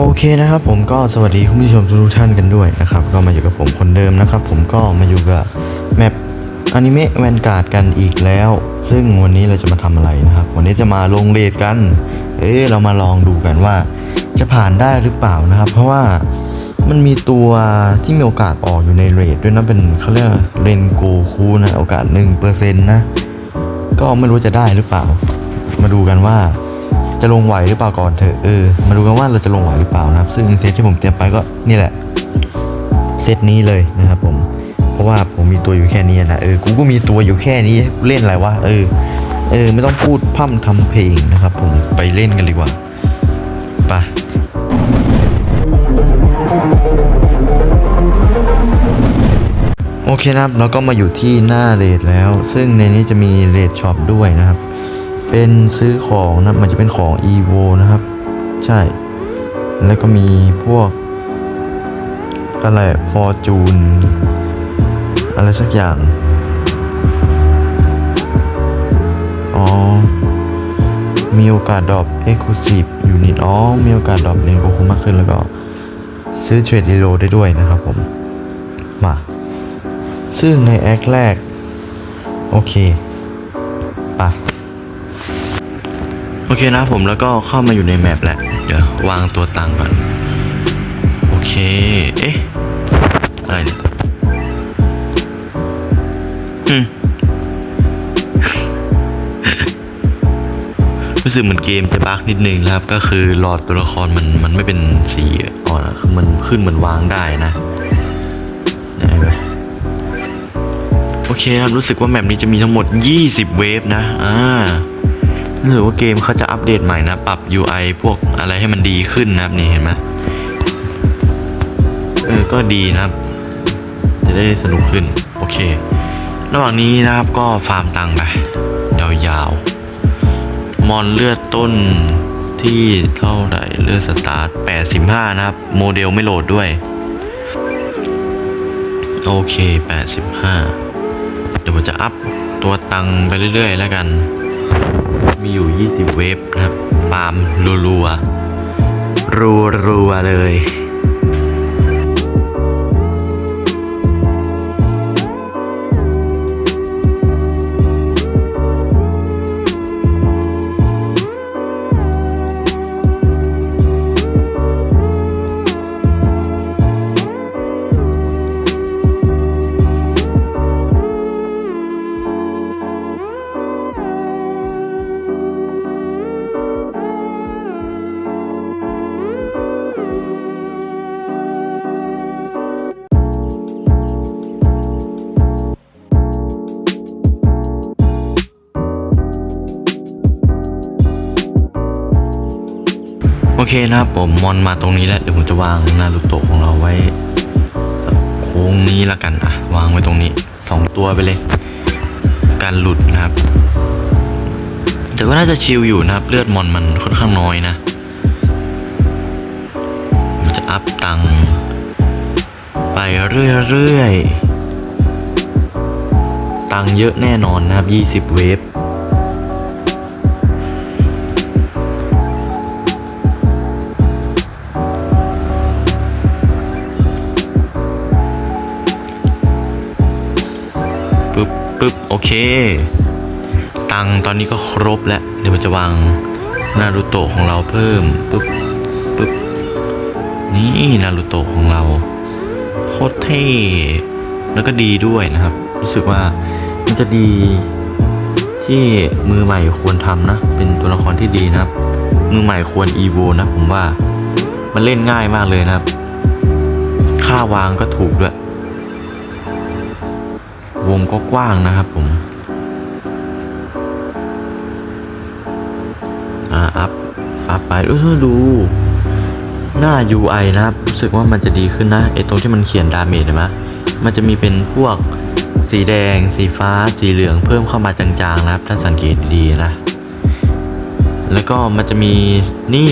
โอเคนะครับผมก็สวัสดีคุณผู้ชมทุกท่านกันด้วยนะครับ ก็มาอยู่กับผมคนเดิมนะครับ ผมก็มาอยู่กับแมปอนิเมะแวนการ์ดกันอีกแล้ว ซึ่งวันนี้เราจะมาทำอะไรนะครับ วันนี้จะมาลงเรทกัน เอ๊เรามาลองดูกันว่า จะผ่านได้หรือเปล่านะครับ เพราะว่ามันมีตัวที่มีโอกาสออกอยู่ในเรทด้วยนะเป็นเขาเรียกเรนโกคูนะโอกาส1%นะก็ไม่รู้จะได้หรือเปล่า มาดูกันว่า จะลงไหวหรือเปล่าก่อนเถอะเออมาดูกันว่าเราจะลงไหวหรือเปล่านะครับ ซึ่งเซตที่ผมเตรียมไปก็นี่แหละเซตนี้เลยนะครับผมเพราะว่าผมมีตัวอยู่แค่นี้นะเออกูก็มีตัวอยู่แค่นี้เล่นอะไรวะเออเออไม่ต้องพูดพร่ำทำเพลงนะครับ ผมไปเล่นกันดีกว่าไปโอเคนะครับแล้วก็มาอยู่ที่หน้าเรทแล้ว ซึ่งในนี้จะมีเรทช็อปด้วยนะครับ เป็นซื้อของนะมันจะเป็นของ evo นะครับ ใช่ แล้วก็มีพวก อะไร fortune อะไรสักอย่าง อ๋อ มีโอกาสดรอป exclusive unit อ๋อ มีโอกาสดรอปเลนโกคุมากขึ้นแล้วก็ ซื้อเทรด e ีโ o ได้ด้วยนะครับผม มา ซึ่งในแอคแรก โอเค ไป โอเคนะผมแล้วก็เข้ามาอยู่ในแมปแหละ เดี๋ยววางตัวตังก่อน โอเค เอ๊ะ อะไรเนี่ยอืมรู้สึกเหมือนเกมจะบั๊กนิดนึงนะครับ ก็คือหลอดตัวละครมันมันไม่เป็นสีอ่อนอะคือมันขึ้นเหมือนวางได้นะโอเคครับรู้สึกว่าแมปนี้จะมีทั้งหมด 20 เวฟนะ อ่า รู้สึกว่าเกมเขาจะอัปเดตใหม่นะ ปรับ UI พวกอะไรให้มันดีขึ้นนะครับนี่เห็นไหมเออ ก็ดีนะครับ จะได้สนุกขึ้น โอเค ระหว่างนี้นะครับก็ฟาร์มตังค์ไป ยาวๆ มอนเลือดต้นที่เท่าไหร่เลือดสตาร์ท85 นะครับ โมเดลไม่โหลดด้วย โอเค 85 เดี๋ยวผมจะอัพตัวตังไปเรื่อยๆ แล้วกัน มีอยู่ 20 เวฟนะครับ ฟาร์มรัวๆรัวๆเลย เคนะครับผมมอนมาตรงนี้แล้วเดี๋ยวผมจะวางนารูโตะของเราไว้โค้งนี้ละกันอะวางไว้ตรงนี้สองตัวไปเลย การหลุดนะครับ แต่ก็น่าจะชิลอยู่นะครับ เลือดมอนมันค่อนข้างน้อยนะมันจะอัพตังไปเรื่อยๆตังเยอะแน่นอนนะครับ 20 เวฟ ปึ๊บโอเค ตังตอนนี้ก็ครบแล้ว เดี๋ยวมันจะวางนารูโตะของเราเพิ่มปึ๊บปึ๊บนี่นารูโตะของเราโคตรเท่แล้วก็ดีด้วยนะครับ รู้สึกว่ามันจะดีที่มือใหม่ควรทำนะ เป็นตัวละครที่ดีนะครับ มือใหม่ควรอีโวนะผมว่ามันเล่นง่ายมากเลยนะครับ ค่าวางก็ถูกด้วย วงก็กว้างนะครับผมอ่าอัพอัพไปดูดูหน้า UI นะครับ รู้สึกว่ามันจะดีขึ้นนะไอตรงที่มันเขียนดาเมจเห็นไหมมันจะมีเป็นพวกสีแดง สีฟ้า สีเหลืองเพิ่มเข้ามาจางๆนะครับ ถ้าสังเกตดีนะ แล้วก็มันจะมีนี่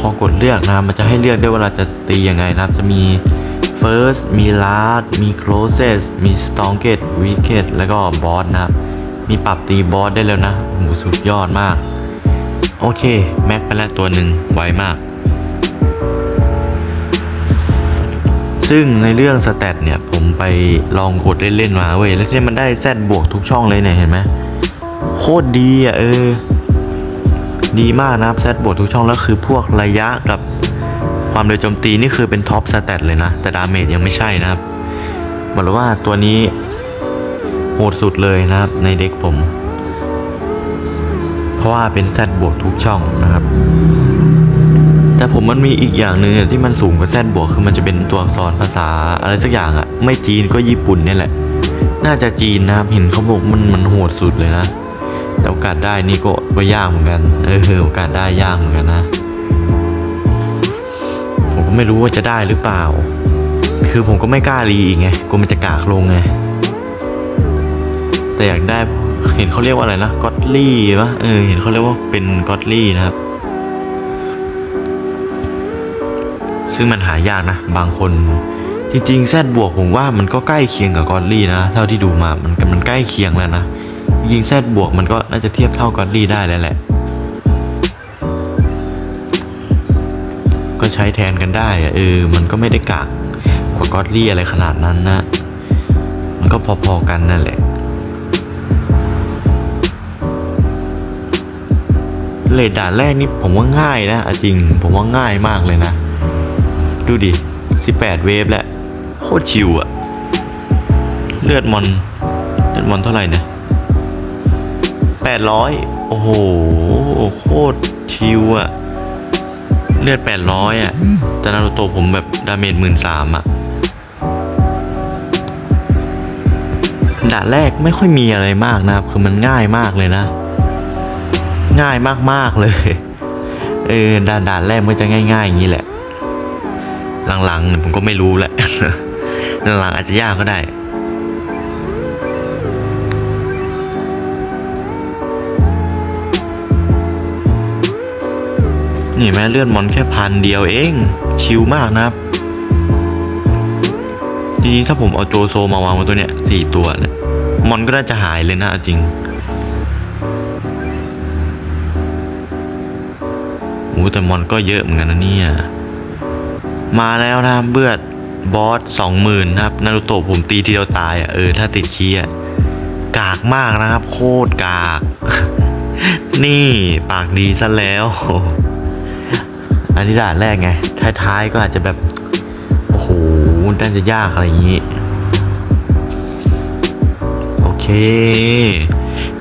พอกดเลือกนะ มันจะให้เลือกได้ว่าเราจะตียังไงนะครับ จะมี First มี Last มี Closest มี Strongest Weakest แล้วก็ Boss นะครับ มีปรับตีบอสได้แล้วนะโหสุดยอดมาก โอเค แม็กไปแล้วตัวหนึ่งไวมาก ซึ่งในเรื่องสแตทเนี่ย ผมไปลองกดเล่นๆมาเว้ย แล้วที่มันได้แซดบวกทุกช่องเลยเนี่ย เห็นไหมโคตรดีอะเออ ดีมากนะครับแซดบวกทุกช่องแล้วคือพวกระยะกับ ความเร็วโจมตีนี่คือเป็นท็อปสแตทเลยนะ แต่ดาเมจยังไม่ใช่นะครับบอกเลยว่าตัวนี้โหดสุดเลยนะครับในเด็กผม เพราะว่าเป็นแซดบวกทุกช่องนะครับ แต่ผมมันมีอีกอย่างหนึ่งที่มันสูงกว่าแซดบวกคือมันจะเป็นตัวอักษรภาษาอะไรสักอย่างอะไม่จีนก็ญี่ปุ่นเนี่ยแหละ น่าจะจีนนะครับเห็นเขาบอกมันมันโหดสุดเลยนะแต่โอกาสได้นี่ก็ยากเหมือนกัน เออโอกาสได้ยากเหมือนกันนะ ไม่รู้ว่าจะได้หรือเปล่า คือผมก็ไม่กล้ารีอีกไงกลัวมันจะกากลงไง แต่อยากได้เห็นเขาเรียกว่าอะไรนะก็อตลี่ปะเออเห็นเขาเรียกว่าเป็นก็อตลี่นะครับ ซึ่งมันหายากนะ บางคนจริงๆแซดบวกผมว่ามันก็ใกล้เคียงกับกอตลี่นะ เท่าที่ดูมามันมันใกล้เคียงแล้วนะจริงแซดบวกมันก็น่าจะเทียบเท่ากอตลี่ได้แล้วแหละ ก็ใช้แทนกันได้อะเออ มันก็ไม่ได้กากกว่ากอตลี่อะไรขนาดนั้นนะ มันก็พอๆกันนั่นแหละเลดด่านแรกนี่ผมว่าง่ายนะอจริง ผมว่าง่ายมากเลยนะ ดูดิ 18 เวฟแหละโคตรชิวอะเลือดมอนเลือดมอนเท่าไหร่เนี่ย800 โอ้โห โคตรชิวอะ เลือด 800อะแต่นารูโตะผมแบบดาเมจหมื่นสามอะด่านแรกไม่ค่อยมีอะไรมากนะครับ คือมันง่ายมากเลยนะ ง่ายมากๆเลย เออด่านด่านแรกมันจะง่ายๆอย่างนี้แหละ หลังๆเนี่ยผมก็ไม่รู้แหละ หลังๆอาจจะยากก็ได้ นี่แม้เลื่อดมอนแค่พันเดียวเอง ชิลมากนะครับ จริงๆ ถ้าผมเอาโจโซมาวางบนตัวเนี้ยสี่ตัวเนี่ยมอนก็น่าจะหายเลยนะจริงโอ้แต่มอนก็เยอะเหมือนกันนะเนี่ย มาแล้วนะเบือดบอสสองหมื่นนะครับนารูโตะผมตีทีเดียวตายอะเออถ้าติดขี้อะกากมากนะครับ โคตรกาก นี่ปากดีซะแล้ว อันนี้ด่านแรกไง ท้ายๆก็อาจจะแบบ โอ้โหน่าจะยากอะไรอย่างนี้ โอเค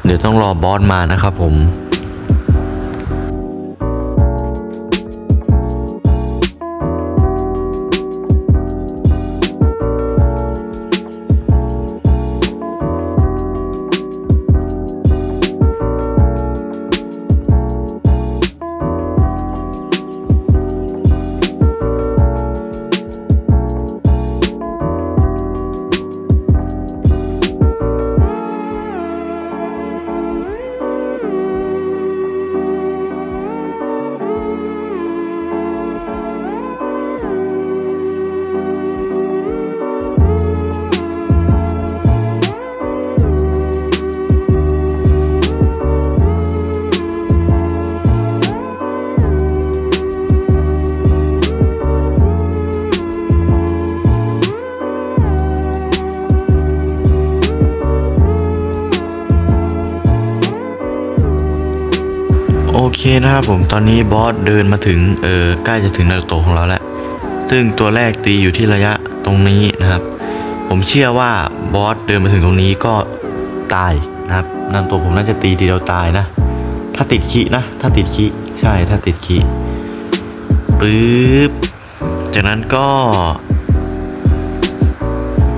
เดี๋ยวต้องรอบอสมานะครับผม เคนะครับผมตอนนี้บอสเดินมาถึงเออใกล้จะถึงนารูโตะของเราแล้ว ซึ่งตัวแรกตีอยู่ที่ระยะตรงนี้นะครับ ผมเชื่อว่าบอสเดินมาถึงตรงนี้ก็ตายนะครับนารูโตะผมน่าจะตีทีเดียวตายนะ ถ้าติดขีนะ ถ้าติดขีใช่ถ้าติดขีปึ๊บจากนั้นก็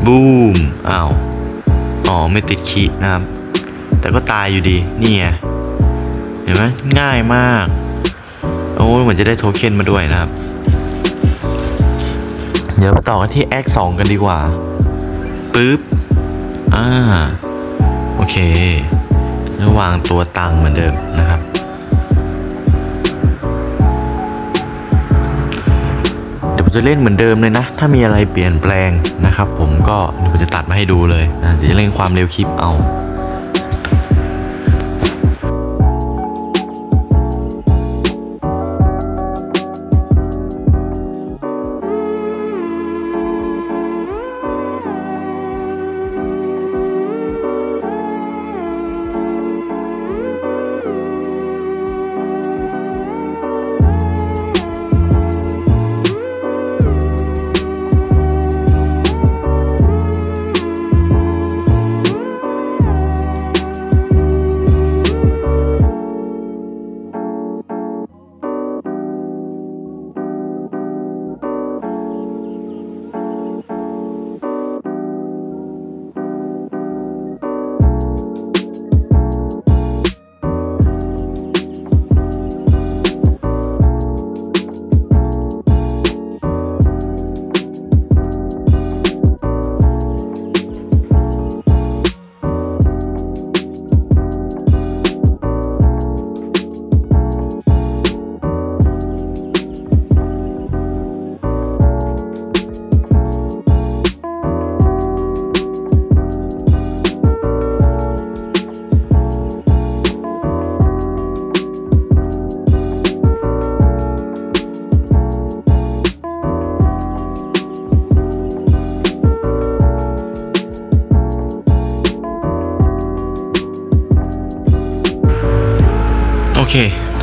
บูมอ้าวอ๋อไม่ติดขีนะครับแต่ก็ตายอยู่ดีนี่ไง เห็นไหมง่ายมาก โอ้เหมือนจะได้โทเค็นมาด้วยนะครับ เดี๋ยวมาต่อกันที่แอคสองกันดีกว่าปึ๊บอ่าโอเคแล้ววางตัวตังเหมือนเดิมนะครับเดี๋ยวผมจะเล่นเหมือนเดิมเลยนะ ถ้ามีอะไรเปลี่ยนแปลงนะครับ ผมก็เดี๋ยวผมจะตัดมาให้ดูเลยนะเดี๋ยวจะเล่นความเร็วคลิปเอา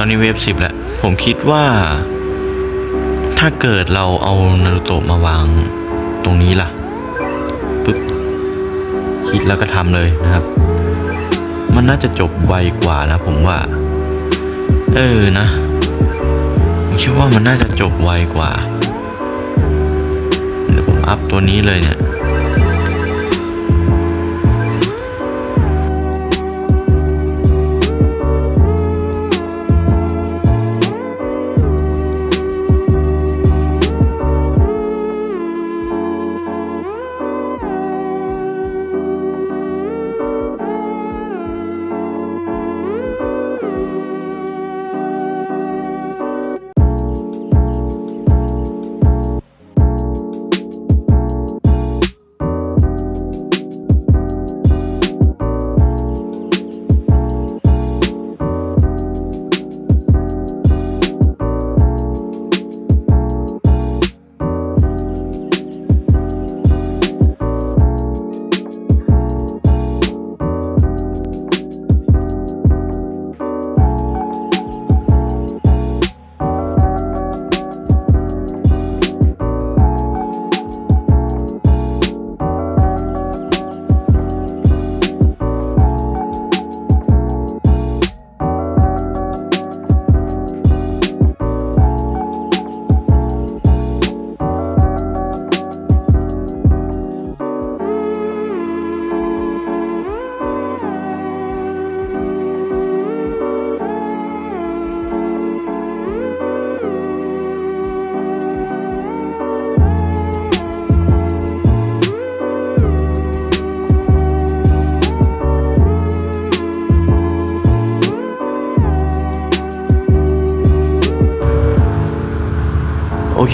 อนนี้เวฟสิบแล้ว ผมคิดว่า ถ้าเกิดเราเอานารูโตะมาวางตรงนี้ล่ะปึ๊บคิดแล้วก็ทำเลยนะครับ มันน่าจะจบไวกว่านะผมว่า เออนะผมคิดว่ามันน่าจะจบไวกว่า เดี๋ยวผมอัพตัวนี้เลยเนี่ย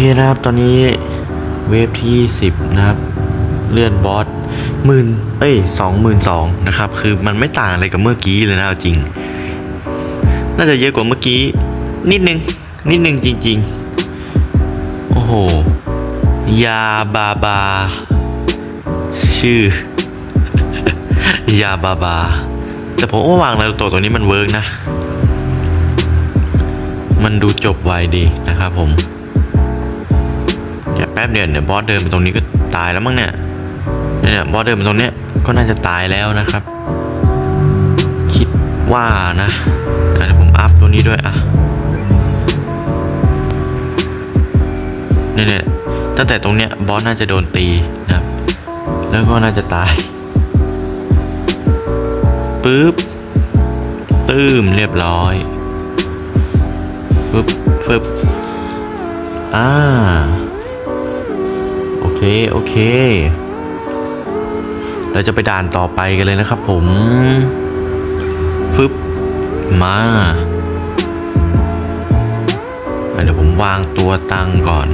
เคนะครับ ตอนนี้เวฟที่ 10 นะครับ เลื่อนบอสหมื่นเอ้ยสองหมื่นสองนะครับ คือมันไม่ต่างอะไรกับเมื่อกี้เลยนะจริง น่าจะเยอะกว่าเมื่อกี้ นิดนึง นิดนึงจริง ๆ โอ้โห ยาบาบา ชื่อ ยาบาบา แต่ผมว่าวางนารูโตตัวนี้มันเวิร์กนะ มันดูจบไวดีนะครับผม ป๊บเดียวเดี๋ยวบอสเดินไปตรงนี้ก็ตายแล้วมั้งเนี่ยเนี่ยบอสเดินไปตรงเนี้ยก็น่าจะตายแล้วนะครับ คิดว่านะเดี๋ยวผมอัพตัวนี้ด้วยอะเนี่ยเนี่ยตั้งแต่ตรงเนี้ยบอสน่าจะโดนตีนะครับ แล้วก็น่าจะตายปึ๊บตืมเรียบร้อยปึ๊บฟึบอ่า เค โอเค เราจะไปด่านต่อไปกันเลยนะครับผม ฟึบ มาเดี๋ยวผมวางตัวตังก่อน